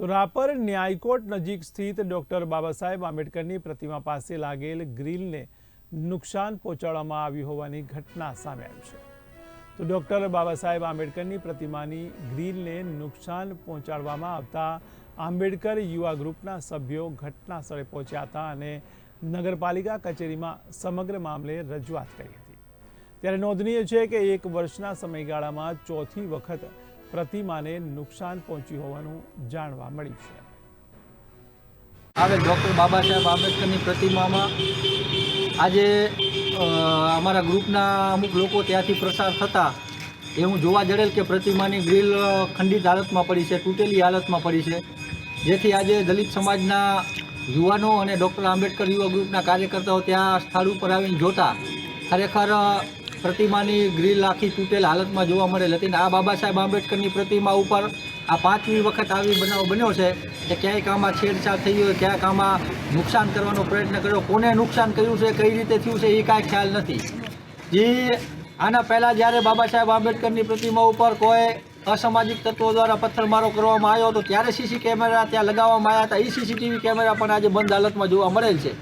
તો રાપર ન્યાયકોર્ટ નજીક સ્થિત ડોક્ટર બાબા સાહેબ આંબેડકરની પ્રતિમા પાસે લાગેલ ગ્રીલને નુકસાન પહોંચાડવામાં આવ્યું હોવાની ઘટના સામે આવી છે. તો ડોક્ટર બાબા સાહેબ આંબેડકરની પ્રતિમાની ગ્રીલને નુકસાન પહોંચાડવામાં આવતા આંબેડકર યુવા ગ્રુપના સભ્યો ઘટના સ્થળે પહોંચ્યા હતા અને નગરપાલિકા કચેરીમાં સમગ્ર મામલે રજૂઆત કરી હતી. ત્યારે નોંધનીય છે કે એક વર્ષના સમયગાળામાં ચોથી વખત પ્રતિમાને નુકસાન પહોંચ્યું હોવાનું જાણવા મળ્યું છે. આવે ડૉક્ટર બાબા સાહેબ આંબેડકરની પ્રતિમામાં આજે અમારા ગ્રુપના અમુક લોકો ત્યાંથી પ્રસાર થતા એ હું જોવા જડેલ કે પ્રતિમાની ગ્રીલ ખંડિત હાલતમાં પડી છે, તૂટેલી હાલતમાં પડી છે. જેથી આજે દલિત સમાજના યુવાનો અને ડૉક્ટર આંબેડકર યુવા ગ્રુપના કાર્યકર્તાઓ ત્યાં સ્થળ ઉપર આવીને જોતા ખરેખર પ્રતિમાની ગ્રીલ આખી તૂટેલ હાલતમાં જોવા મળેલ હતી અને આ બાબા સાહેબ આંબેડકરની પ્રતિમા ઉપર આ પાંચમી વખત આવી બનાવ બન્યો છે કે ક્યાંય આમાં છેડછાડ થઈ હોય, ક્યાંક આમાં નુકસાન કરવાનો પ્રયત્ન કર્યો. કોને નુકસાન કર્યું છે, કઈ રીતે થયું છે, એ કાંઈ ખ્યાલ નથી. જે આના પહેલાં જ્યારે બાબા સાહેબ આંબેડકરની પ્રતિમા ઉપર કોઈ અસામાજિક તત્વો દ્વારા પથ્થરમારો કરવામાં આવ્યો હતો, ત્યારે સીસી કેમેરા ત્યાં લગાવવામાં આવ્યા હતા. એ સીસીટીવી કેમેરા પણ આજે બંધ હાલતમાં જોવા મળેલ છે.